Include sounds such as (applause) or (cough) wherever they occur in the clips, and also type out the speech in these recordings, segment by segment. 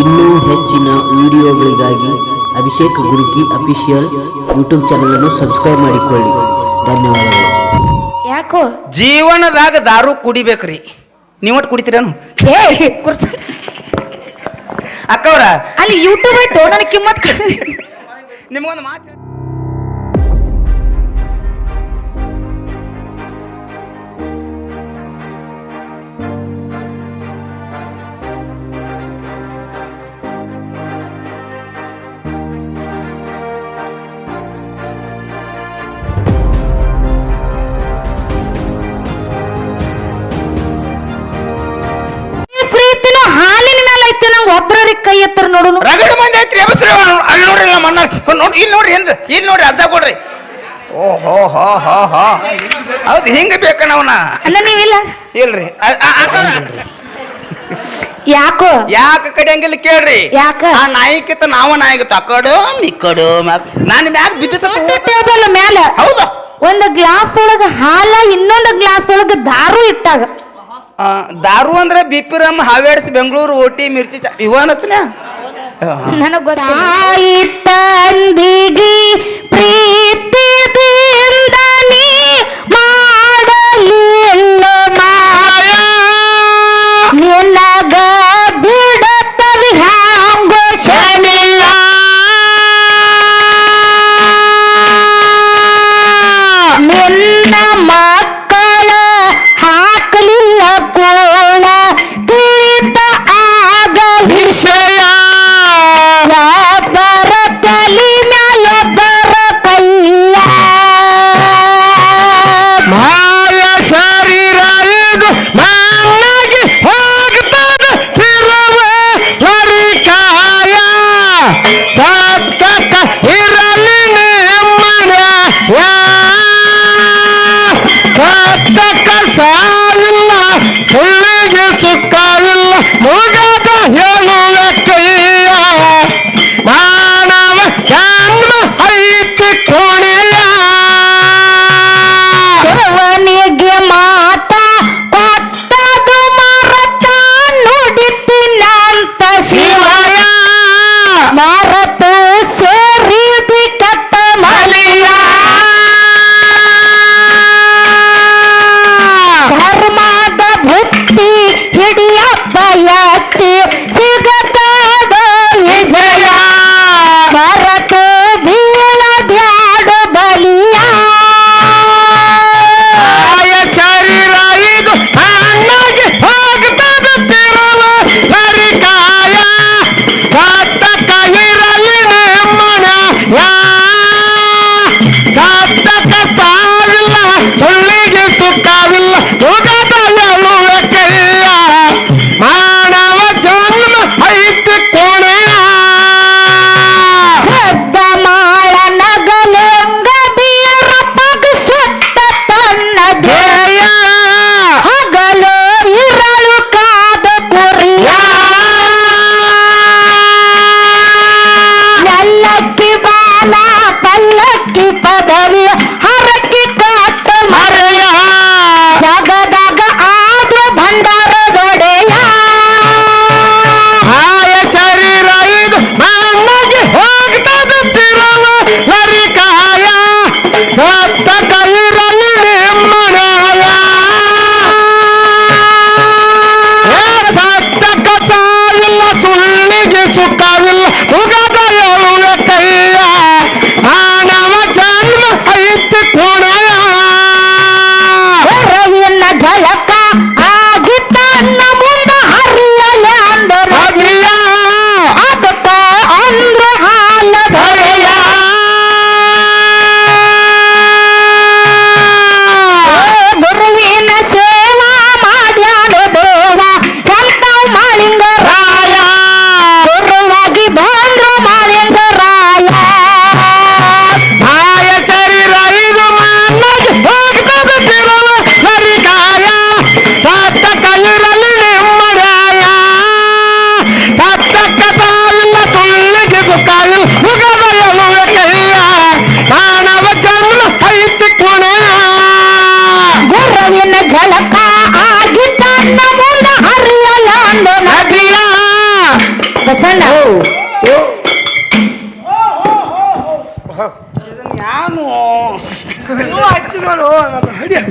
ಇನ್ನೂ ಹೆಚ್ಚಿನ ವಿಡಿಯೋಗಳಿಗಾಗಿ ಅಭಿಷೇಕ್ ಗುರುಕಿ ಅಫಿಷಿಯಲ್ ಯೂಟ್ಯೂಬ್ ಚಾನಲನ್ನು ಸಬ್ಸ್ಕ್ರೈಬ್ ಮಾಡಿಕೊಳ್ಳಿ. ಧನ್ಯವಾದಗಳು. ಯಾಕೋ? ಜೀವನದಾಗ ದಾರು ಕುಡಿಬೇಕ್ರಿ. ನೀವಟ್ ಕುಡಿತೀರೇನು ಏ ಕುರ್ಸ. ಅಕ್ಕವ್ರ. ಅಲ್ಲಿ ಯೂಟ್ಯೂಬ್ ಆಯ್ತು ನನಗೆ ಕಿಮ್ಮತ್ ನಿಮ್ಗೊಂದು ಮಾತು ಮೇಲೆ ಒಬ್ಬರಿಗೆ ಕೈ ಎತ್ತರ ನೋಡು ರಗಡ ಮಂದಿ ಐತ್ರಿ ಎಬಸ್ರಿ ಅಲ್ಲಿ ನೋಡ್ರಿ ನಮ್ಮ ಅಣ್ಣ. ನೋಡಿ ಇಲ್ಲಿ ನೋಡ್ರಿ ಇನ್ ಇಲ್ಲಿ ನೋಡ್ರಿ ಅಜ್ಜ ಕೊಡ್ರಿ. ಓ ಹೋ ಹೋ ಹೋ. ಹೋ ಹೌದು ಹಿಂಗ ಬೇಕಣ್ಣವನ ಅಣ್ಣ ನೀವಿಲ್ಲ? ಇಲ್ರಿ. ಯಾಕೋ? ಯಾಕ ಕಡಿಯಂಗಿಲ್ಲ ಕೇಳ್ರಿ. ಯಾಕ? ಆ ನಾಯಿಕಿತ ನಾವ ನಾಯಿಗಿತ್ತ ಅಕಡು ನಿಕ್ಕಡು ನಾನು ಮ್ಯಾಗ ಬಿದ್ದಿತ್ತು ಟೇಬಲ್ ಮ್ಯಾಲ ಹೌದು. ಒಂದು ಗ್ಲಾಸ್ ಒಳಗ ಹಾಲ ಇನ್ನೊಂದು ಗ್ಲಾಸ್ ಒಳಗ ದಾರು ಇಟ್ಟಾಗ. ದಾರು ಅಂದ್ರೆ B P rum Haywards Bengaluru OT ಮಿರ್ಚಿ ಚ- ನನಗೆ ನನಗ್ ತಾಯಿ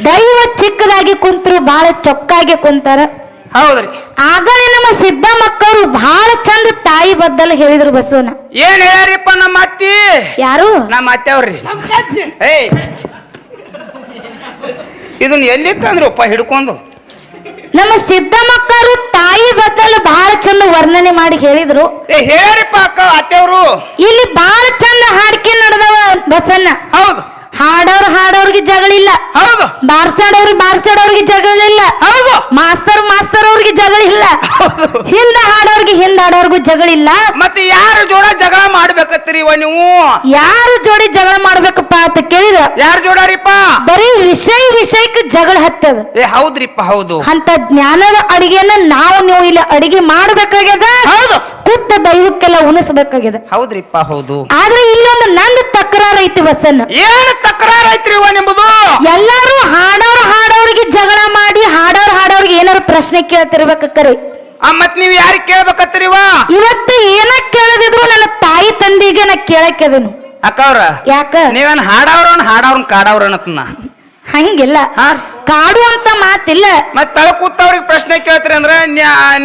ದೈವ ಚಿಕ್ಕದಾಗಿ ಕುಂತರು ಬಹಳ ಚೊಕ್ಕಾಗಿ ಕುಂತಾರ. ಹೌದ್ರಿ. ಆಗಲೇ ನಮ್ಮ ಸಿದ್ಧ ಮಕ್ಕಳು ಬಹಳ ಚಂದ ತಾಯಿ ಬದ್ದಲ್ ಹೇಳಿದ್ರು ಬಸವನ ಏನ್ ಹೇಳ್ಯಾರಿಪ್ಪ ನಮ್ಮ ಅತ್ತಿ? ಯಾರು? ನಮ್ಮ ಅತ್ತೆವ್ರಿ ಏಯ್. ಇದನ್ನ ಎಲ್ಲಿ ತಂದ್ರಪ್ಪ ಹಿಡ್ಕೊಂಡು? ನಮ್ಮ ಸಿದ್ಧ ಮಕ್ಕಳು ತಾಯಿ ಬದ್ದಲ್ ಬಹಳ ಚಂದ ವರ್ಣನೆ ಮಾಡಿ ಹೇಳಿದ್ರು. ಏ ಹೇಳ್ಯಾರಿಪ್ಪ ಅಕ್ಕ ಅತ್ತೆವ್ರು ಇಲ್ಲಿ ಬಹಳ ಚಂದ ಹಾಡ್ಕೆ ನಡೆದವ ಬಸನ್ನ ಹೌದು. ಹಾಡೋರ್ ಹಾಡೋರ್ಗೆ ಜಗಳಿಲ್ಲ. ಹೌದು. ಬಾರ್ಸಾಡೋರ್ಗೆ ಬಾರ್ಸಾಡೋರ್ಗೆ ಜಗಳಿಲ್ಲ. ಹೌದು. ಮಾಸ್ತರ್ ಮಾಸ್ತರ್ ಅವ್ರಿಗೆ ಜಗಳಿಲ್ಲ. ಹಿಂದ. ಹಾಡೋರ್ಗೆ ಹಿಂದ ಹಾಡೋರ್ಗೂ ಜಗಳಿಲ್ಲ. ಮತ್ತೆ ಯಾರ ಜೋಡ ಜಗಳ ಮಾಡ್ಬೇಕತ್ತೀರಿ ಇವ ನೀವು? ಯಾರು ಜೋಡಿ ಜಗಳ ಮಾಡ್ಬೇಕಪ್ಪ ಅಂತ ಕೇಳಿದ. ಯಾರ ಜೋಡಾರಿಪ್ಪ ಬರೀ ವಿಷಯ ವಿಷಯಕ್ಕೆ ಜಗಳ ಹತ್ತದ. ಏ ಹೌದ್ರಿಪ್ಪ ಹೌದು. ಅಂತ ಜ್ಞಾನದ ಅಡಿಗೆನ ನಾವು ನೀವು ಇಲ್ಲಿ ಅಡಿಗೆ ಮಾಡ್ಬೇಕಾಗ್ಯದ? ಹೌದು. ಕುಟ್ಟ ದೈವಕ್ಕೆಲ್ಲ ಉಣಿಸ್ಬೇಕಾಗ್ಯದ. ಹೌದ್ರಿಪ್ಪ ಹೌದು. ಆದ್ರೆ ಇಲ್ಲೊಂದು ನಂದು ತಕರಾರ ಐತಿ ವಸನ್ ಏನ್ ತಕರಾರ ಐತ್ರಿ ಇವ ನಿಮ್ಮದು ಎಲ್ಲಾರು ಹಾಡೋರ್ ಹಾಡೋರಿಗೆ ಜಗಳ ಮಾಡಿ ಹಾಡೋರ್ ಹಾಡೋರ್ಗೆ ಏನಾರು ಪ್ರಶ್ನೆ ಕೇಳ್ತಿರ್ಬೇಕಕ್ಕರೆ ಆ ಮತ್ ನೀವ್ ಯಾರಿಗ್ ಕೇಳ್ಬೇಕತ್ತೀರಿ ಇವ ಇವತ್ತು ಏನ ಕೇಳದಿದ್ರು ನನ್ನ ತಾಯಿ ತಂದಿಗೆ ನಾ ಕೇಳಕ್ಕೆದನು ಅಕ್ಕವ್ರ ಯಾಕ? ನೀವೇನ್ ಹಾಡವ್ರನ್ ಹಾಡವ್ರನ್ ಕಾಡವ್ರ ಅನ್ನತ್ನ ಹಂಗಿಲ್ಲ. ಹಾ? ಕಾಡು ಅಂತ ಮಾತಿಲ್ಲ. ಮತ್ ತಳ ಕೂತವ್ರಿಗೆ ಪ್ರಶ್ನೆ ಕೇಳ್ತೀರಿ ಅಂದ್ರೆ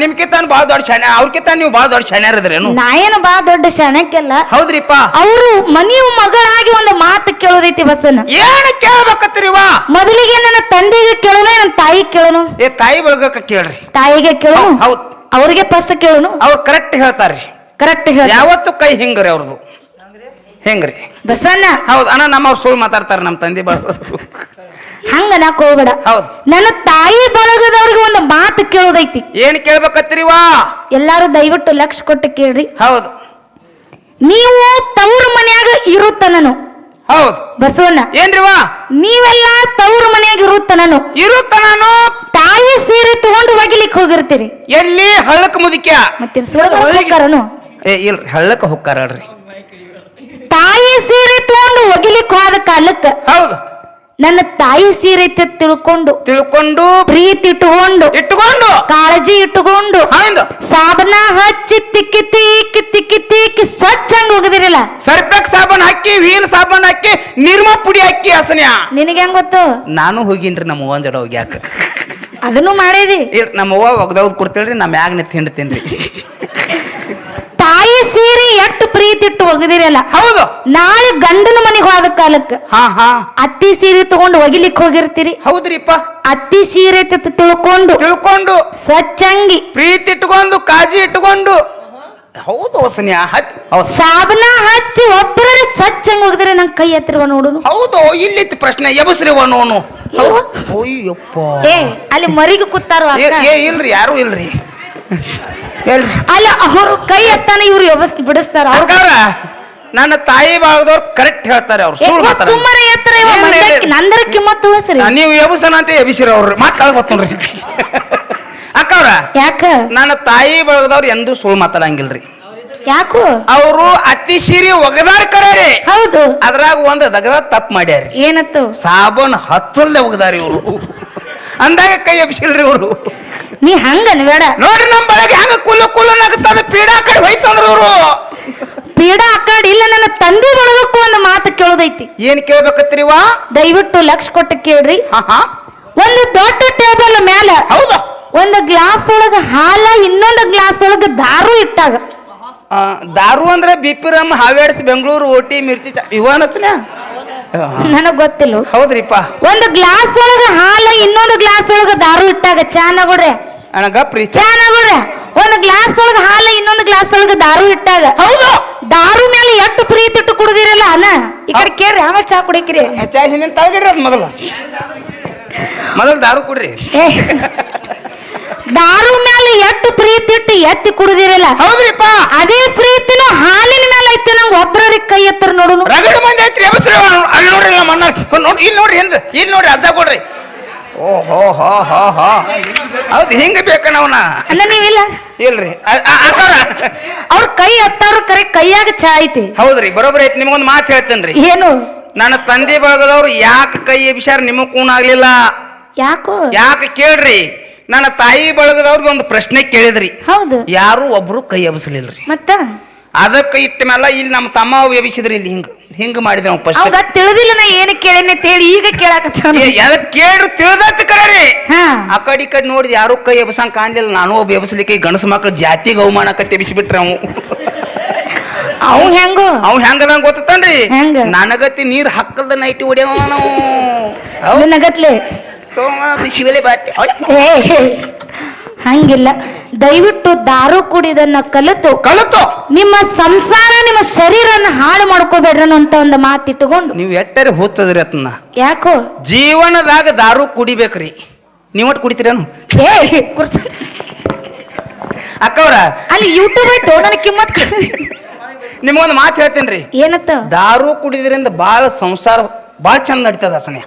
ನಿಮ್ಕಿಂತ ಬಹಳ ದೊಡ್ಡ ಶಾನೆ ಅವ್ರಕಿಂತ ನೀವು ಬಹಳ ದೊಡ್ಡ ಶಾನ್ಯಾರ ಇರದ್ರೇನು? ನಾ ಏನು ಬಾ ದೊಡ್ಡ ಶಾಣಕ್ಕೆಲ್ಲ ಹೌದ್ರಿಪ್ಪ. ಅವರು ಮನೆಯ ಮಗಳಾಗಿ ಒಂದು ಮಾತು ಕೇಳೋದೈತಿ ಬಸ್ಸನ್ನ ಏನ್ ಕೇಳ್ಬೇಕತ್ತೀರಿ ಇವ? ಮೊದಲಿಗೆ ನನ್ನ ತಂದೆಗೆ ಕೇಳೋಣ ನನ್ನ ತಾಯಿ ಕೇಳೋಣ ಏ ತಾಯಿ ಬಳಗಕ್ಕ ಕೇಳ್ರಿ. ತಾಯಿಗೆ ಕೇಳೋಣ ಹೌದ್. ಅವ್ರಿಗೆ ಫಸ್ಟ್ ಕೇಳೋಣ ಅವ್ರು ಕರೆಕ್ಟ್ ಹೇಳ್ತಾರ್ರಿ. ಕರೆಕ್ಟ್ ಹೇಳ ಯಾವತ್ತು ಕೈ ಹಿಂಗ್ರಿ ಅವ್ರದ್ದು ಹೆಂಗ್ರಿ ಬಸನ್ನ ಹೌದು ಅಣ್ಣ ನಮ್ಮ ಅವ್ರು ಸುಳ್ಳು ಮಾತಾಡ್ತಾರೆ ನಮ್ಮ ತಂದೆ ಬಾ ಹಂಗ ನಾಕ್ ಹೋಗ್ಬೇಡ ಹೌದು. ನನ್ನ ತಾಯಿ ಬಳಗದವ್ರಿಗೆ ಒಂದು ಮಾತು ಕೇಳೋದೈತಿ. ಏನ್ ವಾ ಎಲ್ಲಾರು ದಯವಿಟ್ಟು ಲಕ್ಷ ಕೊಟ್ಟು ಕೇಳ್ರಿ. ಹೌದು. ನೀವು ತವ್ರ ಮನ್ಯಾಗ ಇರುತ್ತನನು. ಹೌದು. ಬಸವಣ್ಣ. ಏನ್ರಿವ ನೀವೆಲ್ಲ ತವ್ರ ಮನ್ಯಾಗ ಇರುತ್ತನನು. ಇರುತ್ತ ನಾನು ತಾಯಿ ಸೀರೆ ತಗೊಂಡು ಒಗಿಲಿಕ್ ಹೋಗಿರ್ತೀರಿ. ಎಲ್ಲಿ? ಹಳ್ಳಕ್ ಮುದಿಕ್ಯ. ಮತ್ತೆ ಹೋಗ್ತಾರನು ಏ ಇಲ್ರಿ ಹಳ್ಳಕ್ಕ ಹೋಗ್ತಾರಲ್ರಿ ತಾಯಿ ಸೀರೆ ತಗೊಂಡು ಒಗಿಲಿಕ್ಕೆ ಹೋದ ಕಾಲಕ್ಕೆ ಹೌದು. ನನ್ನ ತಾಯಿ ಸೀರೆ ಐತೆ ತಿಳ್ಕೊಂಡು ತಿಳ್ಕೊಂಡು ಪ್ರೀತಿ ಇಟ್ಟುಕೊಂಡು ಇಟ್ಟುಕೊಂಡು ಕಾಳಜಿ ಇಟ್ಟುಕೊಂಡು ಹೌದು. ಸಾಬನ ಹಚ್ಚಿ ತಿಕ್ಕಿ ತಿಕ್ಕಿ ತಿಕ್ಕಿ ತಿಕ್ಕಿ ಸ್ವಚ್ಛ ಹಂಗ ಹೋಗದಿರಲ್ಲ. ಸರ್ಪಕ್ ಸಾಬನ್ ಹಾಕಿ ವೀಲ್ ಸಾಬನ್ ಹಾಕಿ ನಿರ್ಮ ಪುಡಿ ಹಾಕಿ ಹಸನ್ಯ. ನಿನಗೆ ಹೆಂಗ್ ಗೊತ್ತು? ನಾನು ಹೋಗಿನ್ರಿ ನಮ್ಮ ಅವ್ವನ್ ಜಡ ಹೋಗ್ಯಾಕ. ಅದನ್ನು ಮಾಡಿದಿ. ನಮ್ಮ ಅವ್ವ ಒಗ್ದವ್ದು ಕೊಡ್ತೇಳ್ರಿ ನಮ್ಮ ಮ್ಯಾಗ ನಿಂತ್ ಹಿಂಡ್ತೇನ್ರಿ. ತಾಯಿ ಸೀರೆ ಎಷ್ಟು ಪ್ರೀತಿ ಇಟ್ಟು ಒಗದಿರಲ್ಲ. ಹೌದು. ನಾಳೆ ಗಂಡನ ಮನೆಗೆ ಹೋದ ಕಾಲಕ್ಕೆ ಹಾ ಹಾ. ಅತ್ತಿ ಸೀರೆ ತಗೊಂಡು ಒಗಿಲಿಕ್ಕೆ ಹೋಗಿರ್ತೀರಿ. ಹೌದ್ರಿಪ್ಪ ಅತ್ತಿ ಸೀರೆ ತಿತ್ ತಿಳ್ಕೊಂಡು ತಿಳ್ಕೊಂಡು ಸ್ವಚ್ಛಂಗಿ ಪ್ರೀತಿ ಇಟ್ಕೊಂಡು ಕಾಜಿ ಇಟ್ಕೊಂಡು. ಹೌದು ಹೊಸನ್ಯ ಹತ್ ಹೌದು. ಸಾಬನ ಹಚ್ಚಿ ಒಬ್ಬರ ಸ್ವಚ್ಛಂಗ್ ಹೋಗಿದ್ರೆ ನಂಗೆ ಕೈ ಹತ್ತಿರುವ ನೋಡುನು. ಹೌದು ಇಲ್ಲಿತ್ತು ಪ್ರಶ್ನೆ ಎಬಸ್ರಿವ ನೋನು. ಅಯ್ಯಪ್ಪ ಏ ಅಲ್ಲಿ ಮರಿಗೆ ಕೂತಾರ ಏ ಏ, ಇಲ್ರಿ ಯಾರು ಇಲ್ರಿ. ಅಲ್ಲ ಅವರು ಕೈ ಎತ್ತಾನೆ ಇವ್ರು ವ್ಯವಸ್ಥೆ ಬಿಡಿಸ್ತಾರ. ಅವ್ರು ನನ್ನ ತಾಯಿ ಭಾಗದವ್ರು ಕರೆಕ್ಟ್ ಹೇಳ್ತಾರೆ ಅವ್ರು ಸುಳ್ಳು ಮಾತಾಡ ಸುಮ್ಮನೆ ಎತ್ತರ ಇವ ಮಂಡ್ಯಕ್ಕೆ. ನಂದರ ನೀವು ಎಬಸನ ಅಂತ ಎಬಿಸಿರ ಅವ್ರು ಮಾತಾಡ ಗೊತ್ತೋನ್ರಿ ಅಕ್ಕವ್ರ ಯಾಕ? ನನ್ನ ತಾಯಿ ಬಳಗದವ್ರು ಎಂದೂ ಸುಳ್ಳು ಮಾತಾಡಂಗಿಲ್ರಿ. ಯಾಕೋ? ಅವರು ಅತಿ ಸಿರಿ ಒಗದಾರ ಕರೆ ಹೌದು. ಅದ್ರಾಗ ಒಂದ್ ದಗದ ತಪ್ಪು ಮಾಡ್ಯಾರಿ. ಏನತ್ತು? ಸಾಬೂನ್ ಹತ್ತಲ್ದೆ ಒಗದಾರಿ ಇವರು. ಅಂದಾಗ ಕೈ ಎಬ್ಸಿಲ್ರಿ ಇವರು. ನೀ ಹಂಗನ್ ಬೇಡ ನೋಡ್ರಿ ನಮ್ ಬೆಳಗ್ಗೆ ಹಂಗ ಕುಲ್ಲ ಕುಲ್ಲನಾಗತ್ತದ ಪೀಡಾ ಕಡೆ ಹೋಯ್ತಂದ್ರ ಪೀಡಾ ಇಲ್ಲ ನನ್ನ ತಂದೆ ಬಳಗಕ್ಕೂ ಒಂದು ಮಾತು ಕೇಳೋದೈತಿ. ಏನ್ ಕೇಳ್ಬೇಕತ್ರಿವಾ ದಯವಿಟ್ಟು ಲಕ್ಷ ಕೊಟ್ಟು ಕೇಳ್ರಿ. ಒಂದು ದೊಡ್ಡ ಟೇಬಲ್ ಮ್ಯಾಲ ಹೌದು. ಒಂದು ಗ್ಲಾಸ್ ಒಳಗ ಹಾಲ ಇನ್ನೊಂದು ಗ್ಲಾಸ್ ಒಳಗ ದಾರು ಇಟ್ಟಾಗ. ಆ, ದಾರು ಅಂದ್ರೆ B P rum Haywards Bengaluru OT ಮಿರ್ಚಿ ಇವನಸ್ನ ನನಗ್ ಗೊತ್ತಿಲ್ಲ. ಹೌದ್ರಿಪ್ಪ. ಒಂದು ಗ್ಲಾಸ್ ಒಳಗ ಹಾಲು ಇನ್ನೊಂದು ಗ್ಲಾಸ್ ಒಳಗ ದಾರು ಇಟ್ಟಾಗ ಚಾ ನಗೊಡ್ರೆ ಚಾ ನಗೊಡ್ರೆ ಒಂದು ಗ್ಲಾಸ್ ಒಳಗ ಹಾಲು ಇನ್ನೊಂದು ಗ್ಲಾಸ್ ಒಳಗ ದಾರು ಇಟ್ಟಾಗ. ಹೌದು. ದಾರು ಮೇಲೆ ಎಷ್ಟು ಪ್ರೀತಿ ಇಟ್ಟು ಕುಡಿದಿರಲ್ಲ ಅನ್ನ ಈ ಕಡೆ ಕೇಳ್ರಿ ಆಮೇಲೆ ಚಾ ಕುಡಿಕ್ರಿ. ಚಾ ಹಿಂದಿನ ತಗಡ್ರಿ ಅದ್ ಮೊದಲು. ಮೊದಲು ದಾರು ಕುಡ್ರಿ. (laughs) ದಾರು ಮೇಲೆ ಎಷ್ಟು ಪ್ರೀತಿ ಇಟ್ಟು ಎತ್ತಿ ಕುಡಿದಿರಲ್ಲ? ಹೌದ್ರಿಪ್ಪ. ಅದೇ ಪ್ರೀತಿನ ಹಾಲಿನ ಮೇಲೆ ಐತೆ ನಂಗೆ ಒಬ್ಬರಿಗೆ ಕೈ ಎತ್ತರ ನೋಡು ರಗಡ ಮಂದಿ ಐತ್ರಿ ಎಬಸ್ರಿ ಅಲ್ಲಿ ನೋಡ್ರಿ ನಮ್ಮ ಅಣ್ಣ. ನೋಡಿ ಇಲ್ಲಿ ನೋಡ್ರಿ ಹಿಂದ ಇಲ್ಲಿ ನೋಡ್ರಿ ಅರ್ಧ ಕೊಡ್ರಿ. ಓ ಹೋ ಹೋ ಹೋ. ಹೋ ಹೌದು ಹಿಂಗ ಬೇಕಣ್ಣ ಅವನ. ಅಣ್ಣ ನೀವಿಲ್ಲ? ಇಲ್ರಿ. ಅ- ಅ- ಅಕ್ಕಾರ ಅವ್ರ ಕೈ ಎತ್ತಾರು ಕರೆ ಕೈಯಾಗ ಚಾ ಐತಿ. ಹೌದ್ರಿ ಬರೋಬ್ರಿ ಐತಿ ನಿಮಗೊಂದು ಮಾತು ಹೇಳ್ತೇನ್ರಿ. ಏನು? ನನ್ನ ತಂದೆ ಬಳಗದವ್ರು ಯಾಕೆ ಕೈ ಎಬ್ಸ್ಯಾರ ನಿಮಗ್ ಕೂನ್ ಆಗ್ಲಿಲ್ಲ? ಯಾಕೋ? ಯಾಕೆ ಕೇಳ್ರಿ? ನನ್ನ ತಾಯಿ ಬಳಗದವ್ರಿಗೆ ಒಂದು ಪ್ರಶ್ನೆ ಕೇಳಿದ್ರಿ. ಹೌದು. ಯಾರು ಒಬ್ರು ಕೈ ಎಬ್ಸಲಿಲ್ರಿ. ಮತ್ತ? ಅದಕ್ಕೆ ಇಟ್ಟ ಮೇಲೆ ಇಲ್ಲಿ ನಮ್ಮ ತಮ್ಮ ಎಬಿಸಿದ್ರಿ ಇಲ್ಲಿ ಹಿಂಗ ಹಿಂಗ ಮಾಡಿದ್ರೆ ನಾವು ಫಸ್ಟ್ ಅವಾಗ ತಿಳಿದಿಲ್ಲ ನಾ ಏನು ಕೇಳೇನೆ ಹೇಳಿ ಈಗ ಕೇಳಾಕತ್ತಾನ ಅದಕ್ಕೆ ಕೇಳ್ರು ತಿಳಿದತ್ ಕರೀ ಹಾ. ಆ ಕಡೆ ಈ ಕಡೆ ನೋಡಿದ ಯಾರು ಕೈ ಎಬ್ಸಂಗ್ ಕಾಣಲಿಲ್ಲ. ನಾನು ಒಬ್ಬ ಎಬ್ಸಲಿಕ್ಕೆ ಈ ಗಂಡಸ ಮಕ್ಳು ಜಾತಿಗೆ ಅವಮಾನಕ್ಕೆ ತೆಬಿಸ್ಬಿಟ್ರೆ ಅವು. ಅವ್ ಹೆಂಗೋ? ಅವ್ ಹೆಂಗದ ಗೊತ್ತನ್ರಿ ಹೆಂಗ? ನನಗತಿ ನೀರ್ ಹಕ್ಕದ ನೈಟಿ ಹೊಡಿಯೋ ನಾವು. ನಗತ್ಲೆ ಬಿಸಿಬೇಳೆ ಬಾಟಿ ಹಂಗಿಲ್ಲ. ದಯವಿಟ್ಟು ದಾರು ಕುಡಿದನ್ನ ಕಲಿತು. ಕಲಿತು. ನಿಮ್ಮ ಸಂಸಾರ ನಿಮ್ಮ ಶರೀರನ ಹಾಳು ಮಾಡ್ಕೋಬೇಡ್ರಿ ಅಂತ ಒಂದು ಮಾತಿಟ್ಟುಕೊಂಡು. ನೀವು ಎಟ್ಟರೆ ಹೋಗ್ತದ್ರಿ ಅದನ್ನ ಯಾಕೋ? ಜೀವನದಾಗ ದಾರು ಕುಡಿಬೇಕ್ರಿ. ನೀವಟ್ ಕುಡಿತೀರೇನು ಏ ಕುರ್ಸ. ಅಕ್ಕವ್ರ. ಅಲ್ಲಿ ಯೂಟ್ಯೂಬ್ ಆಯ್ತು ನನಗೆ ಕಿಮ್ಮತ್. ನಿಮ್ಗೊಂದು ಮಾತು ಹೇಳ್ತೇನ್ರಿ. ಏನತ್ತ? ದಾರು ಕುಡಿದ್ರಿಂದ ಬಾಳ ಸಂಸಾರ ಬಾಳ ಚಂದ ನಡೀತದ ಅಸನೆ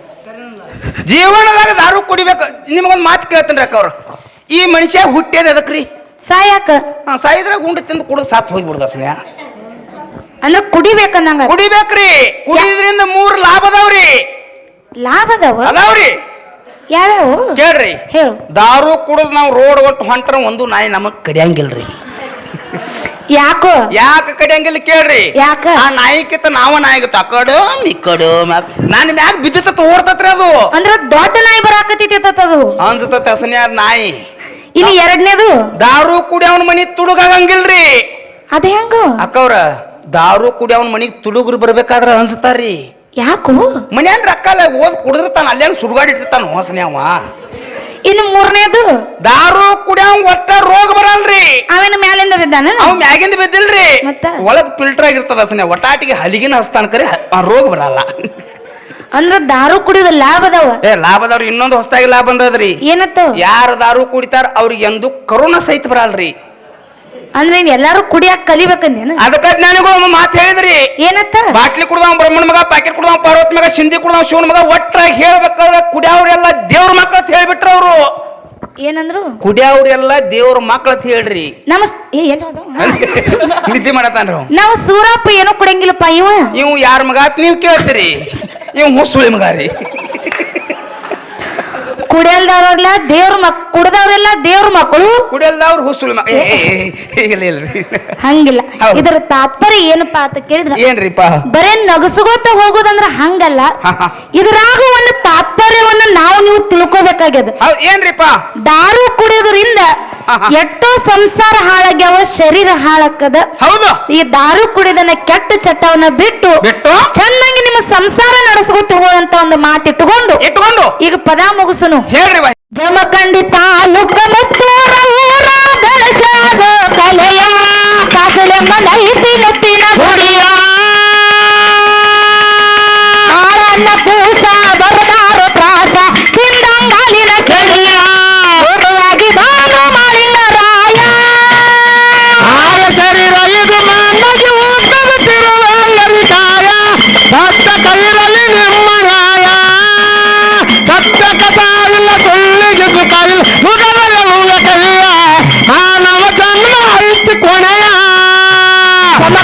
ಜೀವನದಾಗ ದಾರು ಕುಡಿಬೇಕು. ನಿಮಗೊಂದು ಮಾತು ಕೇಳ್ತೇನ್ರಿ ಅಕ್ಕವ್ರು ಈ ಮನುಷ್ಯ ಹುಟ್ಟಿದ ಅದಕ್ರಿ ಸಾಯಾಕ. ಹಾ, ಸಾಯಿದ್ರ ಗುಂಡು ತಿಂದು ಕುಡಿದು ಸಾತ್ ಹೋಗ್ಬಿಡ್ದ ಸ್ನೇಹ ಅಂದ್ರೆ ಕುಡಿಬೇಕಂದಂಗ. ಕುಡಿಬೇಕ್ರಿ. ಕುಡಿದ್ರಿಂದ ಮೂರ್ ಲಾಭ ಅದಾವ್ರಿ. ಲಾಭ ಅದಾವ? ಅದಾವ್ರಿ. ಯಾವ್ಯಾವ? ಕೇಳ್ರಿ. ಹೇಳು. ದಾರು ಕುಡಿದ್ ನಾವು ರೋಡ್ ಒಟ್ಟು ಹೊಂಟ್ರ ಒಂದು ನಾಯಿ ನಮಗ್ ಕಡಿಯಂಗಿಲ್ರಿ. ಯಾಕೋ? ಯಾಕ ಕಡಿಯಂಗಿಲ್ಲ ಕೇಳ್ರಿ? ಯಾಕ? ಆ ನಾಯಿಕಿತ ನಾವ ನಾಯಕ ಆ ಕಡೆ ಈ ಕಡೆ ನಾನು ಮ್ಯಾಗ ಬಿದ್ದತ ಓಡ್ತತ್ರಿ ಅದು. ಅಂದ್ರ ದೊಡ್ಡ ನಾಯಿ ಬರಾಕತೈತಿ ಅದು. ಅನ್ಸತ್ತ ಹಸನ್ಯಾರ ನಾಯಿ. ಇಲ್ಲಿ ಎರಡನೇದು? ದಾರು ಕುಡಿ ಅವನ ಮನಿ ತುಡುಗಾಗಂಗಿಲ್ರಿ. ಅದ ಹೆಂಗ? ಅಕ್ಕವ್ರ ದಾರು ಕುಡಿ ಅವನ ಮನಿಗ್ ತುಡುಗ್ರು ಬರ್ಬೇಕಾದ್ರ ಅನ್ಸ್ತಾರ್ರಿ ಯಾಕೋ? ಮನ್ಯಾನ್ ರೊಕ್ಕ ಓದ್ ಕುಡಿದಿರ್ತಾನ ಅಲ್ಲೇನು ಸುಡುಗಾಡಿಟ್ಟಿರ್ತಾನ ಹೊಸನೆ ಅವ ಇನ್ನು ಮೂರನೇದು? ದಾರು ಕುಡಿಯವ್ ಒಟ್ಟ ರೋಗ ಬರಲ್ರಿ. ಅವನ ಮ್ಯಾಲಿಂದ ಬಿದ್ದಾನ? ಅವ್ ಮ್ಯಾಗಿಂದ ಬಿದ್ದಿಲ್ರಿ. ಮತ್ತ? ಒಳಗ್ ಫಿಲ್ಟರ್ ಆಗಿರ್ತದ ಸನ್ಯ ಒಟಾಟಿಗೆ ಹಲಿಗಿನ ಹಸ್ತಾನ ಕರೆ ರೋಗ ಬರಲ್ಲ. ಅಂದ್ರ ದಾರು ಕುಡಿದ ಲಾಭ ಅದಾವ? ಏ ಲಾಭದವ್ರು ಇನ್ನೊಂದು ಹೊಸದಾಗಿ ಲಾಭ ಬಂದದ್ರಿ. ಏನತ್ತ? ಯಾರು ದಾರು ಕುಡಿತಾರ ಅವ್ರಿಗೆ ಎಂದು ಕರೋನಾ ಸಹಿತ ಬರಲ್ರಿ. ಅಂದ್ರೆ ಎಲ್ಲಾರು ಕುಡಿಯಾಕ ಕಲಿಬೇಕಂದೇನ ಅದಕ್ಕ ಜ್ಞಾನಿಗಳು ಒಂದು ಮಾತು ಹೇಳಿದ್ರಿ. ಏನತ್ತ? ಬಾಟ್ಲಿ ಕುಡ್ದವ್ ಬ್ರಹ್ಮಣ ಮಗ ಪ್ಯಾಕೆಟ್ ಕುಡ್ದವ್ ಪಾರ್ವತಿ ಮಗ ಸಿಂಧಿ ಕುಡ್ದವ್ ಶಿವನ ಮಗ ಒಟ್ಟಾಗಿ ಹೇಳ್ಬೇಕಾದ್ರೆ ಕುಡಿಯವ್ರೆಲ್ಲ ದೇವ್ರ ಮಕ್ಳ ಅಂತ ಹೇಳ್ಬಿಟ್ರು ಅವರು. ಏನಂದ್ರು? ಕುಡಿಯವ್ರೆಲ್ಲ ದೇವ್ರ ಮಕ್ಳ ಅಂತ ಹೇಳ್ರಿ. ನಮ್ಮ ಸ್- ಏ ಎಲ್ಲಿ ಹೋದ? (laughs) ನಿದ್ದೆ ಮಾಡತಾನ್ರಿ ಅವ ನಾವು ಸೂರಪ್ಪ ಏನೋ ಕುಡಿಯಂಗಿಲ್ಲಪ್ಪ ಇವ. ಇವ್ ಯಾರ ಮಗ ಅಂತ ನೀವು ಕೇಳ್ತೀರಿ. ಇವ್ ಹುಸುಳಿ ಮಗ ರೀ. ಕುಡಿಯಲ್ದವ್ರೆಲ್ಲ ದೇವ್ರ ಮಕ್ ಕುಡ್ದವ್ರೆಲ್ಲ ದೇವ್ರ ಮಕ್ಕಳು ಕುಡಿಯಲ್ದವ್ರ ಹುಸುಳಿ ಮಕ್ಳು ಏ, ಏ, ಏ, ಇಲ್ಲ ಇಲ್ರಿ ಹಂಗಿಲ್ಲ ಹೌದು. ಇದರ ತಾತ್ಪರ್ಯ ಏನಪ್ಪಾ ಅಂತ ಕೇಳಿದ್ರ ಏನ್ರಿಪ್ಪ ಬರೇ ನಗಸುಗೋತ ಹೋಗೋದಂದ್ರ ಹಂಗಲ್ಲ ಹಾ, ಹಾ. ಇದ್ರಾಗ ಒಂದು ತಾತ್ಪರ್ಯವನ್ನ ನಾವು ನೀವು ತಿಳ್ಕೊಬೇಕಾಗ್ಯದ ಹೌದ್ ಏನ್ರಿಪ್ಪ ದಾರು ಕುಡಿಯೋದ್ರಿಂದ. (laughs) ಎಷ್ಟೋ ಸಂಸಾರ ಹಾಳಾಗ್ಯಾವ ಶರೀರ ಹಾಳಾಕದ ಹೌದು. ಈ ದಾರು ಕುಡಿದನ ಕೆಟ್ಟ ಚಟ್ಟವನ್ನ ಬಿಟ್ಟು ಬಿಟ್ಟು ಚೆನ್ನಾಗಿ ನಿಮ್ಮ ಸಂಸಾರ ನಡೆಸ್ಕೊತ ಹೋದಂತ ಒಂದು ಮಾತಿಟ್ಟುಕೊಂಡು ಇಟ್ಕೊಂಡು ಈಗ ಪದ ಮುಗಿಸನು. ಹೇಳ್ರಿ ಬಾ ಜಮಖಂಡಿ ತಾಲೂಕ ಕಲೆಯ ಕಾಸಲೆಂಬ ನೈತಿ ನೆತ್ತಿನ ಗುಡಿಯ.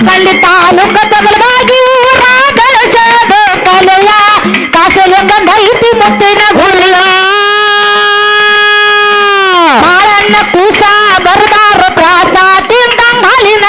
ಬಂದಿ ತಾಲೂಕ ಕಳಸದ ಕಲೆಯ ಕಾಸಲ ಕಂದ ಇತಿ ಮುತ್ತಿನ ಮಾರಣ್ಣ ಕೂಸ ಬರ್ದಾರ ಪ್ರಾಸಾತಿ ತಿಂದ ಮಾಲಿನ